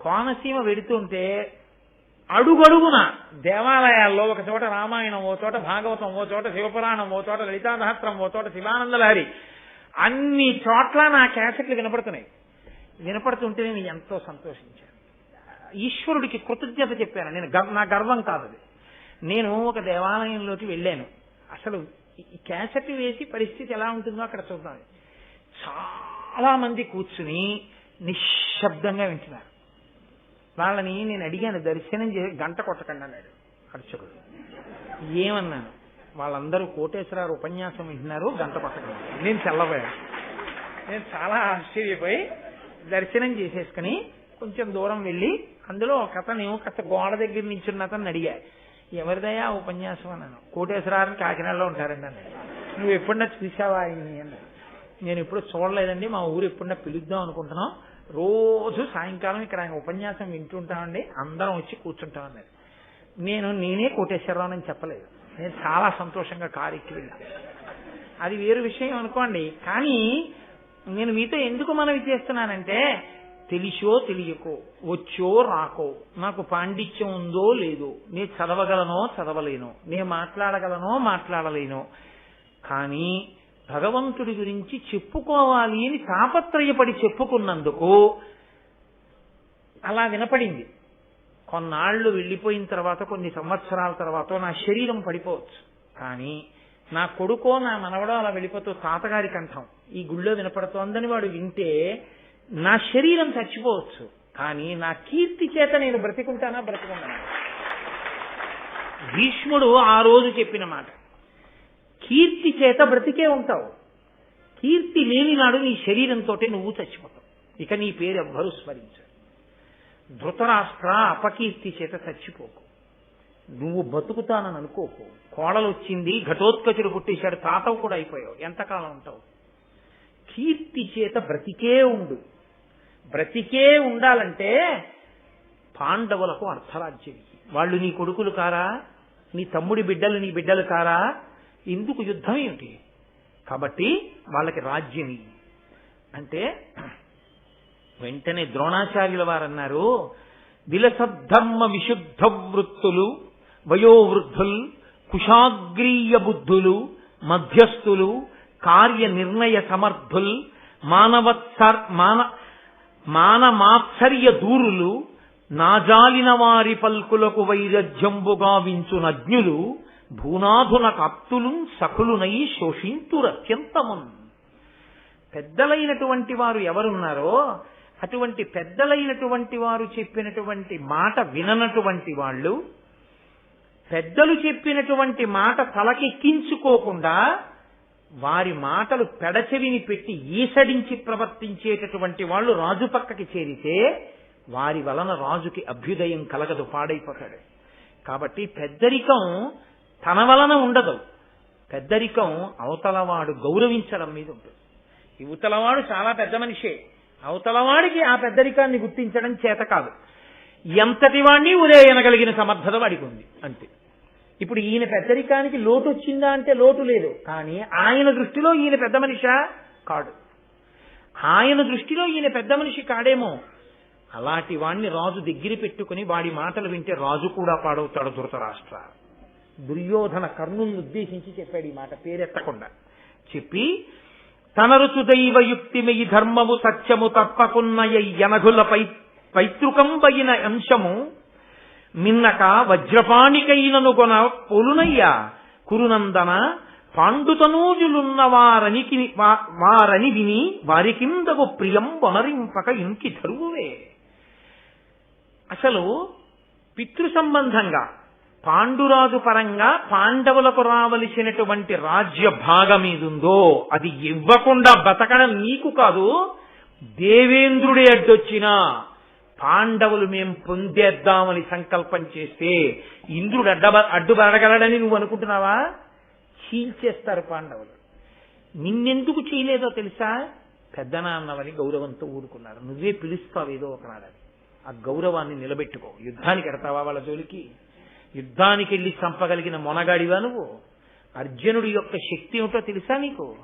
కోనసీమ వెడుతుంటే అడుగడుగున దేవాలయాల్లో ఒక చోట రామాయణం ఓ చోట భాగవతం ఓ చోట శివపురాణం ఓ చోట లలితాసహస్రం ఓ చోట శివానందలహరి. అన్ని చోట్ల నా క్యాసెట్లు వినపడుతున్నాయి. వినపడుతుంటే నేను ఎంతో సంతోషించాను. ఈశ్వరుడికి కృతజ్ఞత చెప్పాను. నేను నా గర్వం కాదు అది. నేను ఒక దేవాలయంలోకి వెళ్ళాను. అసలు ఈ క్యాసెట్ వేసి పరిస్థితి ఎలా ఉంటుందో అక్కడ చూద్దాం. చాలా మంది కూర్చుని నిశ్శబ్దంగా వింటున్నారు. వాళ్ళని నేను అడిగాను దర్శనం చేసి గంట కొట్టకండి అన్నాడు అర్చకుడు. ఏమన్నాను? వాళ్ళందరూ కోటేశ్వరారు ఉపన్యాసం వింటున్నారు గంట కొట్టకండి. నేను తెల్లబోయాను నేను చాలా ఆశ్చర్యపోయి దర్శనం చేసేసుకుని కొంచెం దూరం వెళ్ళి అందులో ఒక అతను కాస్త గోడ దగ్గర నించున్న అతను అడిగా ఎవరిదయా ఉపన్యాసం? అన్నాను. కోటేశ్వరారు కాకినాడలో ఉంటారండి అన్నాడు. నువ్వు ఎప్పుడన్నా చూసావా ఆయన్ని? అన్నాడు. నేను ఎప్పుడు చూడలేదండి మా ఊరు ఎప్పుడన్నా పిలుద్దాం అనుకుంటున్నాం. రోజు సాయంకాలం ఇక్కడ ఆయన ఉపన్యాసం వింటుంటామండి అందరం వచ్చి కూర్చుంటాం అన్నది నేను నేనే కోటేశ్వరరావు అని చెప్పలేదు. నేను చాలా సంతోషంగా కారు ఎక్కి వెళ్ళాను అది వేరు విషయం అనుకోండి కానీ నేను మీతో ఎందుకు మనవి చేస్తున్నానంటే తెలిసో తెలియకో వచ్చో రాకో నాకు పాండిత్యం ఉందో లేదో నేను చదవగలనో చదవలేనో నేను మాట్లాడగలనో మాట్లాడలేనో కానీ భగవంతుడి గురించి చెప్పుకోవాలి అని తాపత్రయపడి చెప్పుకున్నందుకు అలా వినపడింది. కొన్నాళ్ళు వెళ్ళిపోయిన తర్వాత కొన్ని సంవత్సరాల తర్వాత నా శరీరం పడిపోవచ్చు. కానీ నా కొడుకో నా మనవడో అలా వెళ్ళిపోతూ తాతగారి కంఠం ఈ గుళ్ళో వినపడుతోందని వాడు వింటే నా శరీరం చచ్చిపోవచ్చు. కానీ నా కీర్తి చేత నేను బ్రతికుంటానా బ్రతికుంటానా భీష్ముడు ఆ రోజు చెప్పిన మాట. కీర్తి చేత బ్రతికే ఉంటావు. కీర్తి లేని నాడు నీ శరీరంతో నువ్వు చచ్చిపోతావు. ఇక నీ పేరు ఎవ్వరూ స్మరించారు. ధృతరాష్ట్ర అపకీర్తి చేత చచ్చిపోకు. నువ్వు బతుకుతానని అనుకోకు. కోడలు వచ్చింది ఘటోత్కచుడు పుట్టేశాడు తాతవు కూడా అయిపోయావు. ఎంతకాలం ఉంటావు? కీర్తి చేత బ్రతికే ఉండు. బ్రతికే ఉండాలంటే పాండవులకు అర్థరాజ్యం వాళ్ళు నీ కొడుకులు కారా? నీ తమ్ముడి బిడ్డలు నీ బిడ్డలు కారా? ఇందుకు యుద్ధం ఏమిటి కాబట్టి వాళ్ళకి రాజ్యం అంటే వెంటనే ద్రోణాచార్యుల వారన్నారు విలసద్ధమ్మ విశుద్ధ వృత్తులు వయోవృద్ధుల్ కుషాగ్రీయ బుద్ధులు మధ్యస్థులు కార్య నిర్ణయ సమర్థుల్ మానవత్సర్ మాన మానమాత్సర్య దూరులు నాజాలిన వారి పల్కులకు వైరజ్యంబు గావించు నజ్ఞులు సఖులునై కప్తులు సకులునై శోషింతురత్యంతమున్ పెద్దలైనటువంటి వారు ఎవరున్నారో అటువంటి పెద్దలైనటువంటి వారు చెప్పినటువంటి మాట విననటువంటి వాళ్ళు పెద్దలు చెప్పినటువంటి మాట తలకెక్కించుకోకుండా వారి మాటలు పెడచెవిని పెట్టి ఈసడించి ప్రవర్తించేటటువంటి వాళ్ళు రాజు పక్కకి చేరితే వారి వలన రాజుకి అభ్యుదయం కలగదు పాడైపోతాడు. కాబట్టి పెద్దరికం తన వలన ఉండదు. పెద్దరికం అవతలవాడు గౌరవించడం మీద ఉంటుంది. యువతలవాడు చాలా పెద్ద మనిషే. అవతలవాడికి ఆ పెద్దరికాన్ని గుర్తించడం చేత కాదు. ఎంతటి వాడిని ఉదయనగలిగిన సమర్థత వాడికి ఉంది. అంతే. ఇప్పుడు ఈయన పెద్దరికానికి లోటు వచ్చిందా అంటే లోటు లేదు. కానీ ఆయన దృష్టిలో ఈయన పెద్ద మనిషా కాడు. ఆయన దృష్టిలో ఈయన పెద్ద మనిషి కాడేమో. అలాంటి వాణ్ణి రాజు దగ్గర పెట్టుకుని వాడి మాటలు వింటే రాజు కూడా పాడవుతాడు ధృతరాష్ట్ర దుర్యోధన కర్ణుని ఉద్దేశించి చెప్పాడు ఈ మాట. పేరెత్తకుండా. చెప్పి తనరుచు దైవయుక్తిమయి ధర్మము సత్యము తప్పకున్న యనఘుల పై పైతృకంబైన అంశము మిన్నక వజ్రపాణికైననుగొన పొలునయ్యా కురునందన పాండుతనూజులున్న వారనికి వా- వారని విని వారికిందగు ప్రియం వనరింపక ఇంకి ధరువువే అసలు పితృ సంబంధంగా పాండురాజు పరంగా పాండవులకు రావలసినటువంటి రాజ్య భాగం ఏదుందో అది ఇవ్వకుండా బతకడం నీకు కాదు దేవేంద్రుడే అడ్డొచ్చినా పాండవులు మేం పొందేద్దామని సంకల్పం చేస్తే ఇంద్రుడు అడ్డ అడ్డుపడగలడని నువ్వు అనుకుంటున్నావా? చీల్చేస్తారు పాండవులు. నిన్నెందుకు చేయలేదో తెలుసా? పెద్దనాన్నవని గౌరవంతో ఊరుకున్నారు. నువ్వే పిలుస్తావు ఏదో ఒకనాడని ఆ గౌరవాన్ని నిలబెట్టుకో. యుద్ధానికి ఎడతావా వాళ్ళ జోలికి? యుద్ధానికి వెళ్ళి చంపగలిగిన మొనగాడివా నువ్వు? అర్జునుడి యొక్క శక్తి ఏమిటో తెలుసా నీకు?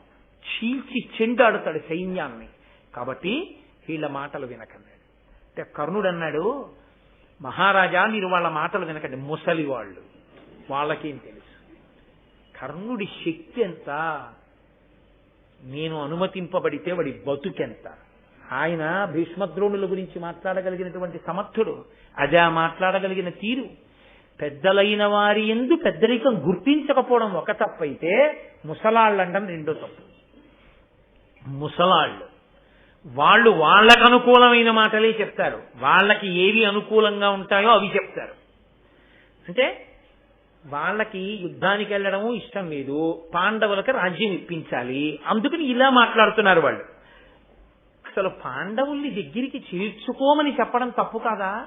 చీల్చి చెండాడుతాడు సైన్యాన్ని. కాబట్టి వీళ్ళ మాటలు వినకన్నాడు అంటే కర్ణుడు అన్నాడు మహారాజా మీరు వాళ్ళ మాటలు వినకండి. ముసలి వాళ్ళు. వాళ్ళకేం తెలుసు? కర్ణుడి శక్తి ఎంత? నేను అనుమతింపబడితే వాడి బతుకెంత? ఆయన భీష్మద్రోణుల గురించి మాట్లాడగలిగినటువంటి సమర్థుడు. అదే మాట్లాడగలిగిన తీరు. పెద్దలైన వారి ఎందు పెద్దరికం గుర్తించకపోవడం ఒక తప్పైతే ముసలాళ్ళండం రెండో తప్పు. ముసలాళ్ళు. వాళ్ళు వాళ్ళకు అనుకూలమైన మాటలే చెప్తారు. వాళ్ళకి ఏవి అనుకూలంగా ఉంటాయో అవి చెప్తారు. అంటే వాళ్ళకి యుద్ధానికి వెళ్ళడము ఇష్టం లేదు. పాండవులకు రాజ్యం ఇప్పించాలి. అందుకని ఇలా మాట్లాడుతున్నారు వాళ్ళు. అసలు పాండవుల్ని దగ్గరికి చేర్చుకోమని చెప్పడం తప్పు కాదా?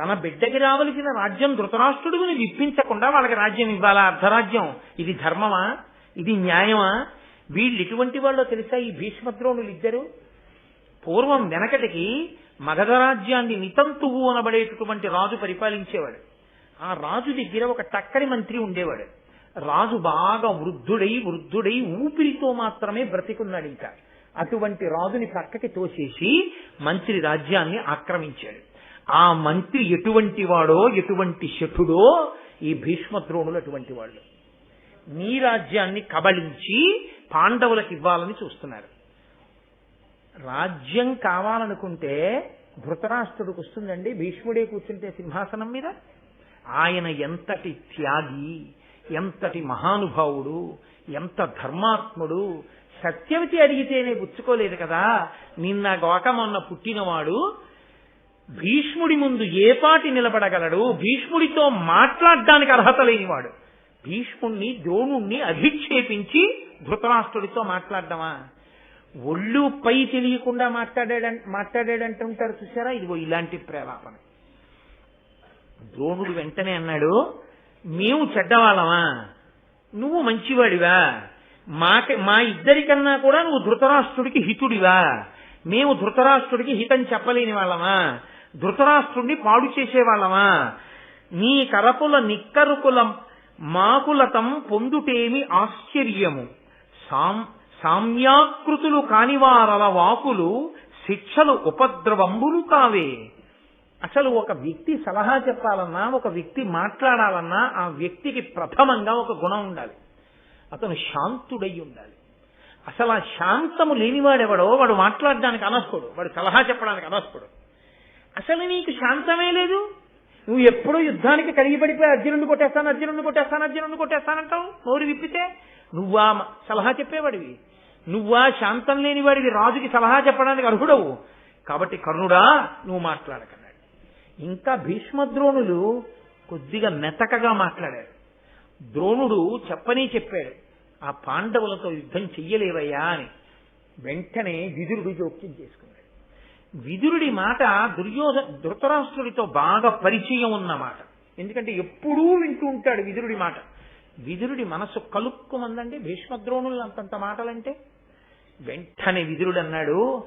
తన బిడ్డకి రావలసిన రాజ్యం ధృతరాష్ట్రుడిని విప్పించకుండా వాళ్ళకి రాజ్యం ఇవ్వాలా? అర్ధరాజ్యం. ఇది ధర్మమా? ఇది న్యాయమా? వీళ్ళు ఎటువంటి వాళ్ళో తెలుసా? ఈ భీష్మద్రోణులు ఇద్దరు? పూర్వం వెనకటికి మగధ రాజ్యాన్ని నితంతువు అనబడేటటువంటి రాజు పరిపాలించేవాడు. ఆ రాజు దగ్గర ఒక టక్కరి మంత్రి ఉండేవాడు. రాజు బాగా వృద్ధుడై వృద్ధుడై ఊపిరితో మాత్రమే బ్రతికున్నాడు ఇంకా అటువంటి రాజుని పక్కకి తోసేసి మంత్రి రాజ్యాన్ని ఆక్రమించాడు. ఆ మంత్రి ఎటువంటి వాడో ఎటువంటి శఠుడో ఈ భీష్మద్రోణులు అటువంటి వాళ్ళు. మీ రాజ్యాన్ని కబళించి పాండవులకు ఇవ్వాలని చూస్తున్నారు. రాజ్యం కావాలనుకుంటే ధృతరాష్ట్రుడికి వస్తుందండి. భీష్ముడే కూర్చుంటే సింహాసనం మీద. ఆయన ఎంతటి త్యాగి ఎంతటి మహానుభావుడు ఎంత ధర్మాత్ముడు. సత్యవతి అడిగితేనే పుచ్చుకోలేదు కదా. నిన్న గోక మొన్న పుట్టినవాడు భీష్ముడి ముందు ఏ పాటి నిలబడగలడు? భీష్ముడితో మాట్లాడడానికి అర్హత లేనివాడు. భీష్ముణ్ణి ద్రోణుణ్ణి అధిక్షేపించి ధృతరాష్ట్రుడితో మాట్లాడడమా? ఒళ్ళు పై తెలియకుండా మాట్లాడాడ మాట్లాడాడంటుంటారు చూసారా ఇదిగో ఇలాంటి ప్రేలాపన. ద్రోణుడు వెంటనే అన్నాడు మేము చెడ్డవాళ్ళమా? నువ్వు మంచివాడివా? మాక మా ఇద్దరికన్నా కూడా నువ్వు ధృతరాష్ట్రుడికి హితుడివా? మేము ధృతరాష్ట్రుడికి హితం చెప్పలేని వాళ్ళమా? ధృతరాష్ట్రుణ్ణి పాడు చేసేవాళ్ళమా? నీ కరపుల నిక్కరుకులం మాకులతం పొందుటేమి ఆశ్చర్యము? సాం సామ్యాకృతులు కానివారల వాకులు శిక్షలు ఉపద్రవంబులు కావే. అసలు ఒక వ్యక్తి సలహా చెప్పాలన్నా ఒక వ్యక్తి మాట్లాడాలన్నా ఆ వ్యక్తికి ప్రథమంగా ఒక గుణం ఉండాలి. అతను శాంతుడై ఉండాలి. అసలు ఆ శాంతము లేనివాడెవడో వాడు మాట్లాడడానికి అనర్హుడు. వాడు సలహా చెప్పడానికి అనర్హుడు. అసలు నీకు శాంతమే లేదు? నువ్వు ఎప్పుడూ యుద్ధానికి కరిగిపడిపోయి అర్జునుడిని కొట్టేస్తాను అర్జునుడిని కొట్టేస్తాను అర్జునుడిని కొట్టేస్తానంటావు నోరు విప్పితే? నువ్వా సలహా చెప్పేవాడివి. నువ్వా శాంతం లేనివాడివి రాజుకి సలహా చెప్పడానికి అర్హుడవు. కాబట్టి కర్ణుడా నువ్వు మాట్లాడకన్నాడు. ఇంకా భీష్మద్రోణులు కొద్దిగా మెతకగా మాట్లాడారు. ద్రోణుడు చెప్పని చెప్పాడు. ఆ పాండవులతో యుద్ధం చెయ్యలేవయ్యా అని వెంటనే విదురుడు జోక్యం చేసుకున్నాడు. విదురుడి మాట దుర్యోధ ధృతరాష్ట్రుడితో బాగా పరిచయం ఉన్న మాట. ఎందుకంటే ఎప్పుడూ వింటూ ఉంటాడు విదురుడి మాట. విదురుడి మనసు కలుక్కుమందండి భీష్మద్రోణులు అంతంత మాటలంటే. వెంటనే విదురుడు అన్నాడు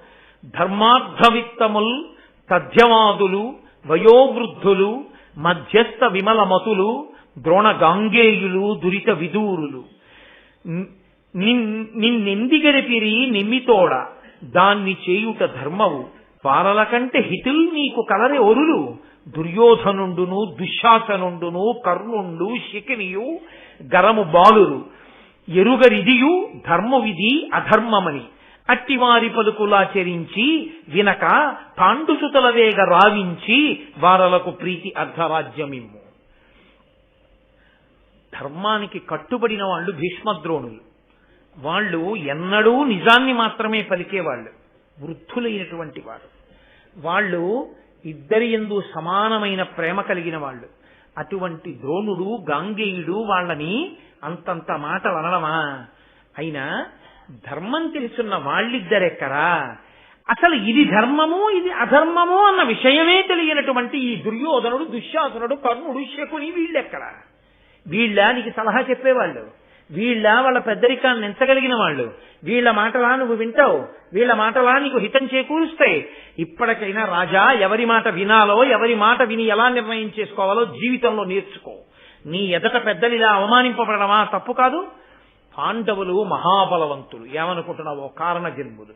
ధర్మార్థవిత్తముల్ తథ్యవాదులు వయోవృద్ధులు మధ్యస్థ విమల మతులు ద్రోణ గాంగేయులు దురిత విదూరులు నిన్- నిన్నెందిగరిపిరి నిమ్మితోడ దాన్ని చేయుట ధర్మవు. పారల కంటే హితుల్ నీకు కలరే ఒరులు. దుర్యోధనుండును దుశ్శాసనుండును కర్ణుండు శకినియు గరము బాలురు. ఎరుగరిదియు ధర్మవిధి అధర్మమని. అట్టివారి పలుకులాచరించి వినక పాండుసుతల వేగ రావించి వారలకు ప్రీతి అర్ధరాజ్యమిమ్ము. ధర్మానికి కట్టుబడిన వాళ్ళు భీష్మద్రోణులు. వాళ్ళు ఎన్నడూ నిజాన్ని మాత్రమే పలికేవాళ్ళు. వృద్ధులైనటువంటి వారు. వాళ్ళు ఇద్దరి ఎందు సమానమైన ప్రేమ కలిగిన వాళ్ళు. అటువంటి ద్రోణుడు గాంగేయుడు వాళ్ళని అంతంత మాట అనడమా? అయినా ధర్మం తెలుసున్న వాళ్ళిద్దరెక్కరా? అసలు ఇది ధర్మము ఇది అధర్మము అన్న విషయమే తెలియనటువంటి ఈ దుర్యోధనుడు దుశ్శాసనుడు కర్ణుడు శకుని వీళ్ళెక్కడా? వీళ్ళ నీకు సలహా చెప్పేవాళ్ళు. వీళ్ళ వాళ్ళ పెద్దరికాన్ని ఎంచగలిగిన వాళ్ళు. వీళ్ళ మాటలా నువ్వు వింటావు. వీళ్ళ మాటలా నీకు హితం చేకూరుస్తాయి. ఇప్పటికైనా రాజా ఎవరి మాట వినాలో ఎవరి మాట విని ఎలా నిర్ణయం చేసుకోవాలో జీవితంలో నేర్చుకో. నీ ఎదట పెద్దలు ఇలా అవమానింపబడమా తప్పు కాదు. పాండవులు మహాబలవంతులు. ఏమనుకుంటున్నావో? కారణ జన్ములు.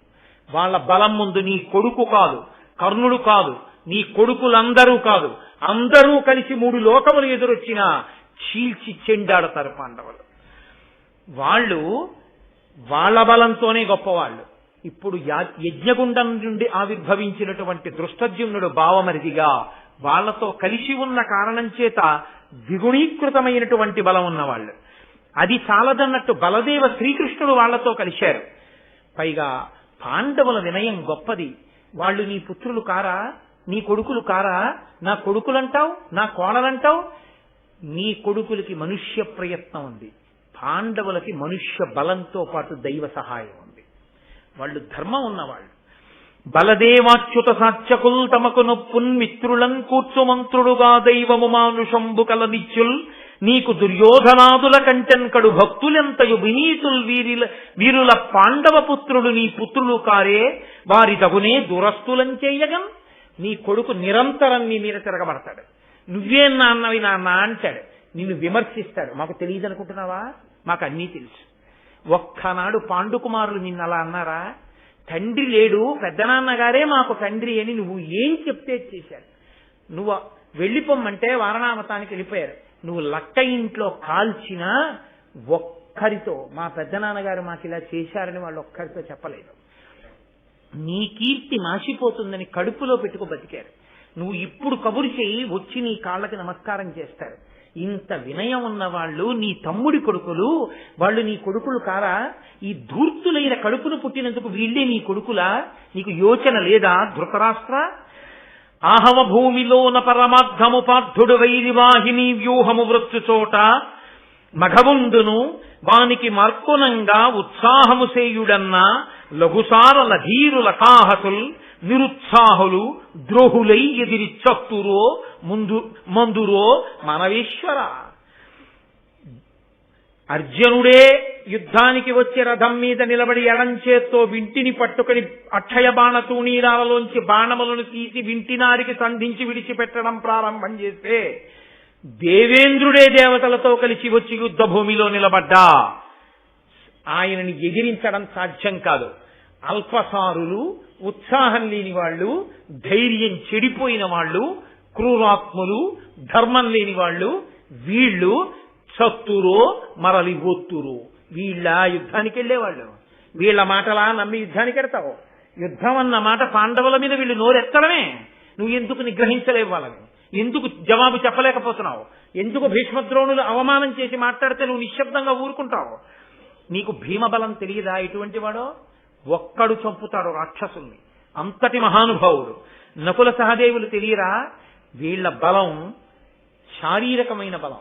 వాళ్ళ బలం ముందు నీ కొడుకు కాదు. కర్ణుడు కాదు. నీ కొడుకులందరూ కాదు. అందరూ కలిసి మూడు లోకములు ఎదురొచ్చినా చీల్చి చెండాడతారు పాండవులు. వాళ్ళు వాళ్ళ బలంతోనే గొప్పవాళ్ళు. ఇప్పుడు యా- యజ్ఞగుండం నుండి ఆవిర్భవించినటువంటి దృష్టజ్యుమ్నుడు భావమరిదిగా వాళ్ళతో కలిసి ఉన్న కారణం చేత ద్విగుణీకృతమైనటువంటి బలం ఉన్నవాళ్ళు. అది చాలదన్నట్టు బలదేవ శ్రీకృష్ణుడు వాళ్ళతో కలిశారు. పైగా పాండవుల వినయం గొప్పది. వాళ్ళు నీ పుత్రులు కారా? నీ కొడుకులు కారా? నా కొడుకులంటావు? నా కోడలంటావు? నీ కొడుకులకి మనుష్య ప్రయత్నం ఉంది. పాండవులకి మనుష్య బలంతో పాటు దైవ సహాయం ఉంది. వాళ్ళు ధర్మం ఉన్నవాళ్ళు. బలదేవాచ్యుత సాత్యకుల్ తమకు నొప్పున్ మిత్రులం కూర్చుమంత్రుడుగా దైవము మానుషంబు కల నిత్యుల్ నీకు దుర్యోధనాదుల కంటెన్ కడు భక్తులెంతయు వినీతుల్ వీరిల వీరుల పాండవ పుత్రులు నీ పుత్రులు కారే. వారి తగునే దురస్తులం చేయగన్ నీ కొడుకు నిరంతరం నీ మీద తిరగబడతాడు. నువ్వే నాన్నవి నాన్న అంటాడు. నిన్ను విమర్శిస్తాడు. మాకు తెలియదు అనుకుంటున్నావా మాకు అన్నీ తెలుసు. ఒక్కనాడు పాండుకుమారులు నిన్ను అలా అన్నారా? తండ్రి లేడు పెద్దనాన్నగారే మాకు తండ్రి అని నువ్వు ఏం చెప్తే చేశారు? నువ్వు వెళ్ళిపోమ్మంటే వారణామతానికి వెళ్ళిపోయారు. నువ్వు లక్క ఇంట్లో కాల్చిన ఒక్కరితో మా పెద్దనాన్నగారు మాకు ఇలా చేశారని వాళ్ళు ఒక్కరితో చెప్పలేదు. నీ కీర్తి మాసిపోతుందని కడుపులో పెట్టుకు బతికారు. నువ్వు ఇప్పుడు కబురు చేయి వచ్చి నీ కాళ్ళకి నమస్కారం చేస్తారు. ఇంత వినయం ఉన్న వాళ్ళు నీ తమ్ముడి కొడుకులు వాళ్ళు నీ కొడుకులు కారా? ఈ ధూర్తులైన కడుపును పుట్టినందుకు వీళ్ళే నీ కొడుకులా? నీకు యోచన లేదా ధృతరాష్ట్ర? ఆహవ భూమిలోన పరమార్థము వైరివాహిని వ్యూహము వృత్తు చోట. మఘవుండును వానికి మార్కునంగా ఉత్సాహము సేయుడన్న లఘుసారల ధీరుల కాహతుల్ నిరుత్సాహులు ద్రోహులై ఎదిరి చత్తురో ముందు మందురో మనవేశ్వర. అర్జునుడే యుద్ధానికి వచ్చే రథం మీద నిలబడి ఎడంచేత్తో వింటిని పట్టుకుని అక్షయ బాణ తూణీరాలలోంచి బాణములను తీసి వింటినారికి సంధించి విడిచిపెట్టడం ప్రారంభం చేస్తే దేవేంద్రుడే దేవతలతో కలిసి వచ్చి యుద్ధ భూమిలో నిలబడ్డా. ఆయనని ఎదిరించడం సాధ్యం కాదు. అల్పసారులు ఉత్సాహం లేని వాళ్ళు ధైర్యం చెడిపోయిన వాళ్ళు క్రూరాత్ములు ధర్మం లేని వాళ్ళు వీళ్ళు చత్తురో మరలి ఒత్తురు వీళ్ళ యుద్ధానికి వెళ్ళేవాళ్ళు. వీళ్ళ మాటలా నమ్మి యుద్ధానికి ఎడతావు యుద్ధం అన్న మాట పాండవుల మీద వీళ్ళు నోరెత్తడమే. నువ్వు ఎందుకు నిగ్రహించలేవు వాళ్ళని? ఎందుకు జవాబు చెప్పలేకపోతున్నావు? ఎందుకు భీష్మద్రోణులు అవమానం చేసి మాట్లాడితే నువ్వు నిశ్శబ్దంగా ఊరుకుంటావు? నీకు భీమబలం తెలియదా ఎటువంటి వాడో? ఒక్కడు చంపుతాడు రాక్షసుల్ని. అంతటి మహానుభావుడు. నకుల సహదేవులు తెలియరా? వీళ్ళ బలం శారీరకమైన బలం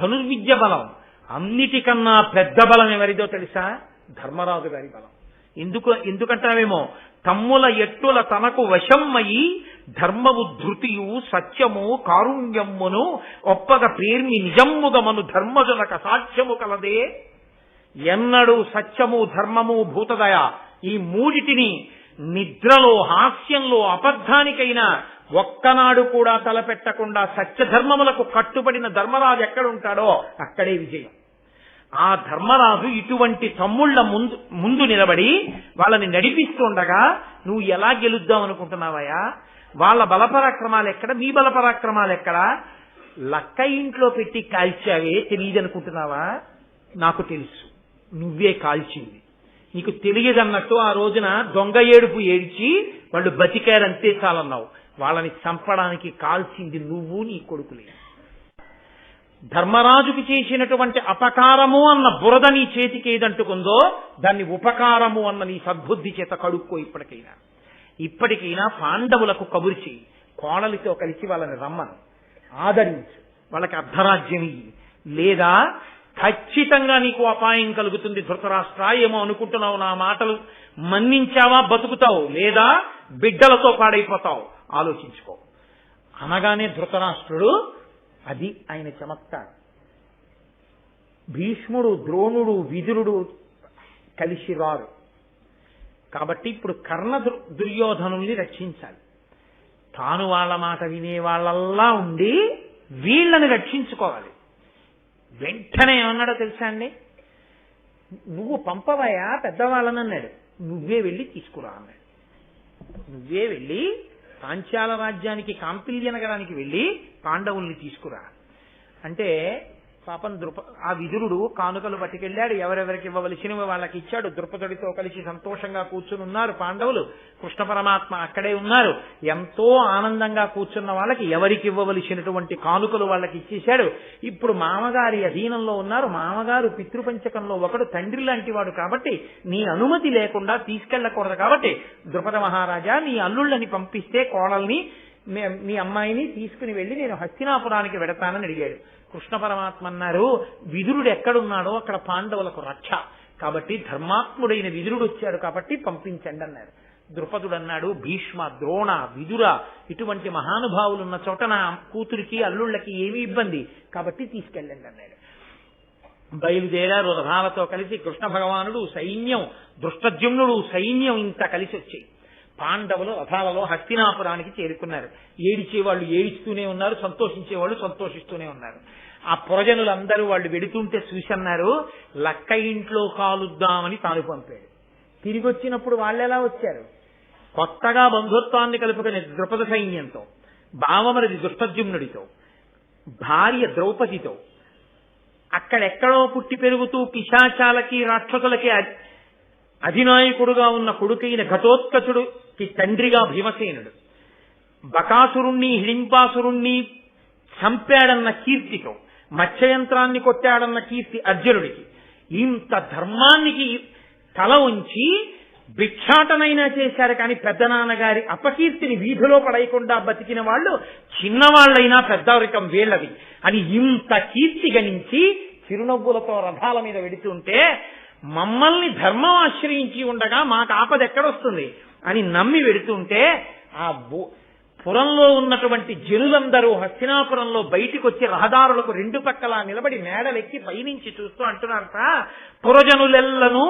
ధనుర్విద్య బలం అన్నిటికన్నా పెద్ద బలం ఎవరిదో తెలుసా? ధర్మరాజు గారి బలం. ఎందుకు ఎందుకంటావేమో తమ్ముల ఎట్టుల తనకు వశమ్మయి ధర్మము ధృతియు సత్యము కారుణ్యమ్మును ఒప్పగ పేర్మి నిజమ్ముగమను ధర్మజనక సాధ్యము కలదే. ఎన్నడు సత్యము ధర్మము భూతదయ ఈ మూడిటిని నిద్రలో హాస్యంలో అబద్ధానికైనా ఒక్కనాడు కూడా తలపెట్టకుండా సత్యధర్మములకు కట్టుబడిన ధర్మరాజు ఎక్కడుంటాడో అక్కడే విజయం. ఆ ధర్మరాజు ఇటువంటి తమ్ముళ్ళ ముందు ముందు నిలబడి వాళ్ళని నడిపిస్తుండగా నువ్వు ఎలా గెలుద్దాం అనుకుంటున్నావయ్యా? వాళ్ళ బలపరాక్రమాలు ఎక్కడ? మీ బలపరాక్రమాలు ఎక్కడ? లక్క ఇంట్లో పెట్టి కాల్చావే తెలియదనుకుంటున్నావా? నాకు తెలుసు. నువ్వే కాల్చింది. నీకు తెలియదన్నట్టు ఆ రోజున దొంగ ఏడుపు ఏడ్చి వాళ్ళు బతికారంతే చాలన్నావు. వాళ్ళని చంపడానికి కాల్చింది నువ్వు నీ కొడుకులే ధర్మరాజుకి చేసినటువంటి అపకారము అన్న బురద నీ చేతికి ఏదంటుకుందో దాన్ని ఉపకారము అన్న నీ సద్బుద్ధి చేత కడుక్కో ఇప్పటికైనా. ఇప్పటికైనా పాండవులకు కబురు చేయి కోడలితో కలిసి వాళ్ళని రమ్మను. ఆదరించు. వాళ్ళకి అర్ధరాజ్యం ఇయ్యి. లేదా ఖచ్చితంగా నీకు అపాయం కలుగుతుంది ధృతరాష్ట్ర ఏమో అనుకుంటున్నావు నా మాటలు. మన్నించావా బతుకుతావు. లేదా బిడ్డలతో పాడైపోతావు. ఆలోచించుకో. అనగానే ధృతరాష్ట్రుడు అది ఆయన చమత్కారం. భీష్ముడు ద్రోణుడు విదురుడు కలిసి రారు. కాబట్టి ఇప్పుడు కర్ణ దుర్యోధనుల్ని రక్షించాలి. తాను వాళ్ళ మాట వినే వాళ్ళల్లా ఉండి వీళ్ళని రక్షించుకోవాలి. వెంటనే ఏమన్నాడో తెలుసా అండి? నువ్వు పంపవయా పెద్దవాళ్ళని అన్నాడు నువ్వే వెళ్ళి తీసుకురా అన్నాడు. నువ్వే వెళ్ళి పాంచాల రాజ్యానికి కాంపిల్య నగరానికి వెళ్ళి పాండవుల్ని తీసుకురా. అంటే పాపం ద్రుప ఆ విదురుడు కానుకలు పట్టుకెళ్ళాడు ఎవరెవరికి ఇవ్వవలసినవి వాళ్ళకి ఇచ్చాడు. ద్రుపదుడితో కలిసి సంతోషంగా కూర్చుని ఉన్నారు పాండవులు. కృష్ణ పరమాత్మ అక్కడే ఉన్నారు. ఎంతో ఆనందంగా కూర్చున్న వాళ్ళకి ఎవరికి ఇవ్వవలసినటువంటి కానుకలు వాళ్ళకి ఇచ్చేశాడు. ఇప్పుడు మామగారి అధీనంలో ఉన్నారు. మామగారు పితృపంచకంలో ఒకడు తండ్రి లాంటి వాడు కాబట్టి నీ అనుమతి లేకుండా తీసుకెళ్ళకూడదు కాబట్టి ద్రుపద మహారాజా నీ అల్లుళ్ళని పంపిస్తే కోడల్ని మీ అమ్మాయిని తీసుకుని వెళ్ళి నేను హస్తినాపురానికి వెడతానని అడిగాడు. కృష్ణ పరమాత్మ అన్నారు విదురుడు ఎక్కడున్నాడో అక్కడ పాండవులకు రక్ష. కాబట్టి ధర్మాత్ముడైన విదురుడు వచ్చాడు కాబట్టి పంపించండి అన్నారు. ద్రుపదుడు అన్నాడు భీష్మ ద్రోణ విదుర ఇటువంటి మహానుభావులు ఉన్న చోట నా కూతురికి అల్లుళ్ళకి ఏమీ ఇబ్బంది. కాబట్టి తీసుకెళ్ళండి అన్నాడు. బయలుదేరారు రథాలతో కలిసి కృష్ణ భగవానుడు సైన్యం దృష్టజుమ్నుడు సైన్యం ఇంత కలిసి వచ్చాయి పాండవులు రథాలలో హస్తినాపురానికి చేరుకున్నారు. ఏడిచేవాళ్ళు ఏడుస్తూనే ఉన్నారు సంతోషించేవాళ్ళు సంతోషిస్తూనే ఉన్నారు. ఆ ప్రజనులందరూ వాళ్ళు వెడుతుంటే చూసన్నారు లక్క ఇంట్లో కాలుద్దామని తాను పంపాడు. తిరిగి వచ్చినప్పుడు వాళ్ళెలా వచ్చారు? కొత్తగా బంధుత్వాన్ని కలుపుకునే ద్రుపద సైన్యంతో భావమరది దుష్టజుమ్నుడితో భార్య ద్రౌపదితో అక్కడెక్కడో పుట్టి పెరుగుతూ పిశాచాలకి రాక్షసులకి అధినాయకుడుగా ఉన్న కొడుకైన ఘటోత్కచుడుకి తండ్రిగా భీమసేనుడు. బకాసురుణ్ణి హిడింపాసురుణ్ణి చంపాడన్న కీర్తితో మత్స్యయంత్రాన్ని కొట్టాడన్న కీర్తి అర్జునుడికి ఇంత ధర్మానికి తల ఉంచి భిక్షాటనైనా చేశారు కానీ పెద్దనాన్నగారి అపకీర్తిని వీధిలో పడేయకుండా బతికిన వాళ్ళు చిన్నవాళ్ళైనా పెద్దవరికం వీళ్ళది అని ఇంత కీర్తి గణించి చిరునవ్వులతో రథాల మీద వెడుతుంటే మమ్మల్ని ధర్మం ఆశ్రయించి ఉండగా మాకు ఆపద ఎక్కడొస్తుంది అని నమ్మి వెడుతుంటే ఆ పురంలో ఉన్నటువంటి జనులందరూ హస్తినాపురంలో బయటికి వచ్చి రహదారులకు రెండు పక్కల నిలబడి మేడలెక్కి పైనుంచి చూస్తూ అంటున్నారట పురజనులెల్లను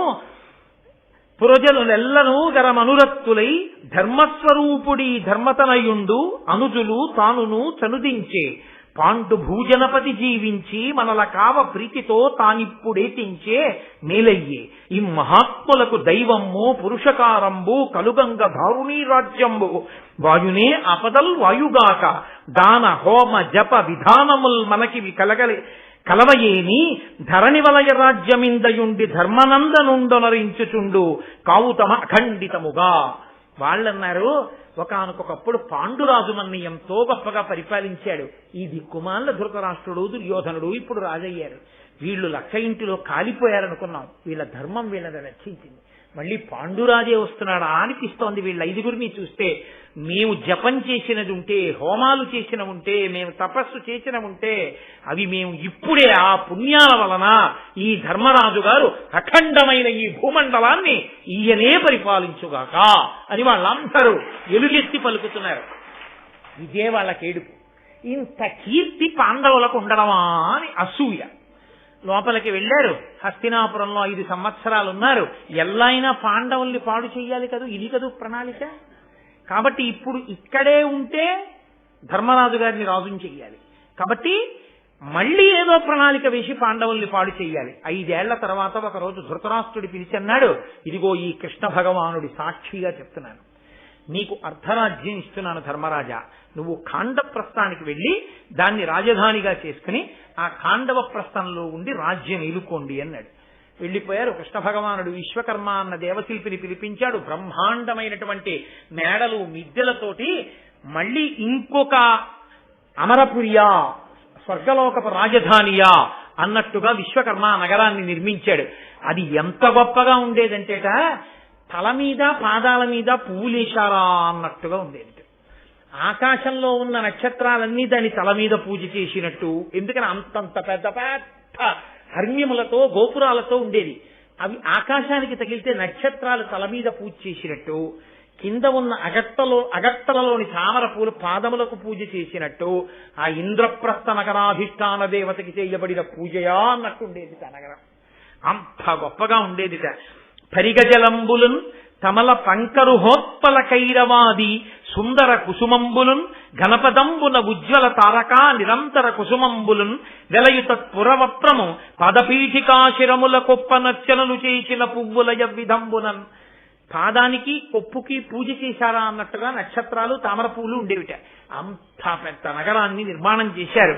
పురజనులెల్లను గరమనురక్తులై ధర్మస్వరూపుడి ధర్మతనయుండు అనుజులు తానును చనుదించే పాండు భూజనపతి జీవించి మనల కావ ప్రీతితో తానిప్పుడేటించే మేలయ్యే ఈ మహాత్ములకు దైవమ్ము పురుషకారంబు కలుగంగ దారుణీ రాజ్యంబు. వాయునే అపదల్ వాయుగాక. దాన హోమ జప విధానముల్ మనకి కలగలే. కలవయేని ధరణి వలయ రాజ్యమిందయుండి ధర్మనందనుండొనరించుచుండు. కావుతమ అఖండితముగా వాళ్ళన్నారు ఒకనకొకప్పుడు పాండురాజు మన్ని ఎంతో గొప్పగా పరిపాలించాడు. ఈ దిక్కుమాల ధృతరాష్ట్రుడు దుర్యోధనుడు ఇప్పుడు రాజయ్యారు. వీళ్ళు లక్ష ఇంటిలో కాలిపోయారనుకున్నాం. వీళ్ళ ధర్మం వీళ్ళని రక్షించింది. మళ్ళీ పాండురాజే వస్తున్నాడా అనిపిస్తోంది వీళ్ళ ఐదుగురిని చూస్తే. మేము జపం చేసినది ఉంటే హోమాలు చేసిన ఉంటే మేము తపస్సు చేసిన ఉంటే అవి మేము ఇప్పుడే ఆ పుణ్యాల వలన ఈ ధర్మరాజు గారు అఖండమైన ఈ భూమండలాన్ని ఈయనే పరిపాలించుగాక అని వాళ్ళందరూ ఎలుగెత్తి పలుకుతున్నారు. ఇదే వాళ్ళ కేడుపు. ఇంత కీర్తి పాండవులకు ఉండడమా అని అసూయ. లోపలికి వెళ్ళారు. హస్తినాపురంలో ఐదు సంవత్సరాలు ఉన్నారు ఎల్లైనా పాండవుల్ని పాడు చెయ్యాలి కదూ? ఇది కదూ ప్రణాళిక? కాబట్టి ఇప్పుడు ఇక్కడే ఉంటే ధర్మరాజు గారిని రాజుని చెయ్యాలి. కాబట్టి మళ్ళీ ఏదో ప్రణాళిక వేసి పాండవుల్ని పాడు చేయాలి ఐదేళ్ళ తర్వాత ఒక రోజు ధృతరాష్ట్రుడి పిలిచన్నాడు ఇదిగో ఈ కృష్ణ భగవానుడి సాక్షిగా చెప్తున్నాను. నీకు అర్ధరాజ్యం ఇస్తున్నాను ధర్మరాజా. నువ్వు కాండ ప్రస్థానికి వెళ్ళి దాన్ని రాజధానిగా చేసుకుని ఆ ఖాండవ ప్రస్థంలో ఉండి రాజ్యం ఇలుకోండి అన్నాడు. వెళ్ళిపోయారు కృష్ణ భగవానుడు విశ్వకర్మ అన్న దేవశిల్పిని పిలిపించాడు. బ్రహ్మాండమైనటువంటి మేడలు మిద్దెలతోటి మళ్ళీ ఇంకొక అమరపురియా స్వర్గలోకపు రాజధానియా అన్నట్టుగా విశ్వకర్మ నగరాన్ని నిర్మించాడు. అది ఎంత గొప్పగా ఉండేదంటేట తల మీద పాదాల మీద పువ్వులేశారా అన్నట్టుగా ఉండేది. ఆకాశంలో ఉన్న నక్షత్రాలన్నీ దాని తల మీద పూజ చేసినట్టు. ఎందుకని అంతంత పెద్ద పెద్ద హర్మ్యములతో గోపురాలతో ఉండేది. అవి ఆకాశానికి తగిలితే నక్షత్రాలు తల మీద పూజ చేసినట్టు కింద ఉన్న అగట్టలో అగట్టలలోని తామర పూలు పాదములకు పూజ చేసినట్టు ఆ ఇంద్రప్రస్థ నగరాధిష్టాన దేవతకి చేయబడిన పూజయా అన్నట్టు ఉండేది ఆ నగరం అంత గొప్పగా ఉండేదిట. పరిగజలంబులున్ తమల పంకరు కైరవాది సుందర కుసుమంబులున్ ఘనపదంబున ఉజ్వల తారకా నిరంతర కుసుమంబులున్ వెలయుత పురవప్రము పదపీఠికాశిరముల కొప్ప నచ్చనలు చేసిన పువ్వుల యవ్విధంబునన్ పాదానికి కొప్పుకి పూజ చేశారా అన్నట్టుగా నక్షత్రాలు తామర పూలు ఉండేవిట. అంత పెద్ద నగరాన్ని నిర్మాణం చేశారు.